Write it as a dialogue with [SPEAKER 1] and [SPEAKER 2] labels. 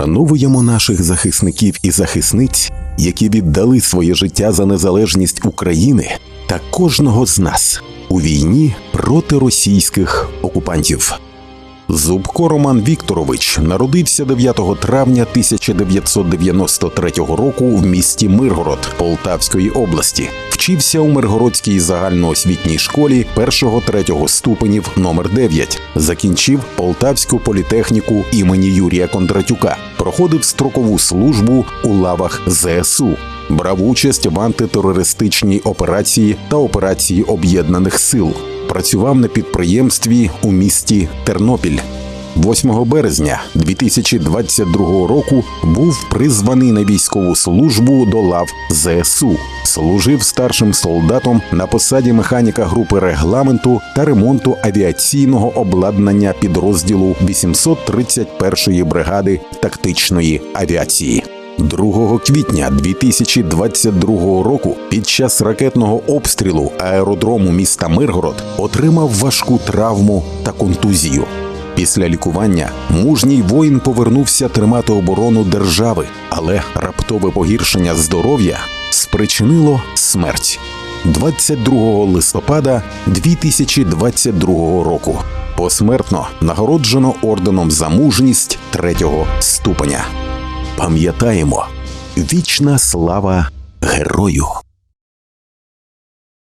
[SPEAKER 1] Вшановуємо наших захисників і захисниць, які віддали своє життя за незалежність України та кожного з нас у війні проти російських окупантів. Зубко Роман Вікторович народився 9 травня 1993 року в місті Миргород Полтавської області. Вчився у Миргородській загальноосвітній школі 1-3 ступенів номер 9 Закінчив Полтавську політехніку імені Юрія Кондратюка. Проходив строкову службу у лавах ЗСУ. Брав участь в антитерористичній операції та операції об'єднаних сил. Працював на підприємстві у місті Тернопіль. 8 березня 2022 року був призваний на військову службу до лав ЗСУ. Служив старшим солдатом на посаді механіка групи регламенту та ремонту авіаційного обладнання підрозділу 831-ї бригади тактичної авіації. 2 квітня 2022 року під час ракетного обстрілу аеродрому міста Миргород отримав важку травму та контузію. Після лікування мужній воїн повернувся тримати оборону держави, але раптове погіршення здоров'я спричинило смерть 22 листопада 2022 року. Посмертно нагороджено орденом за мужність третього ступеня. Пам'ятаємо, вічна слава герою!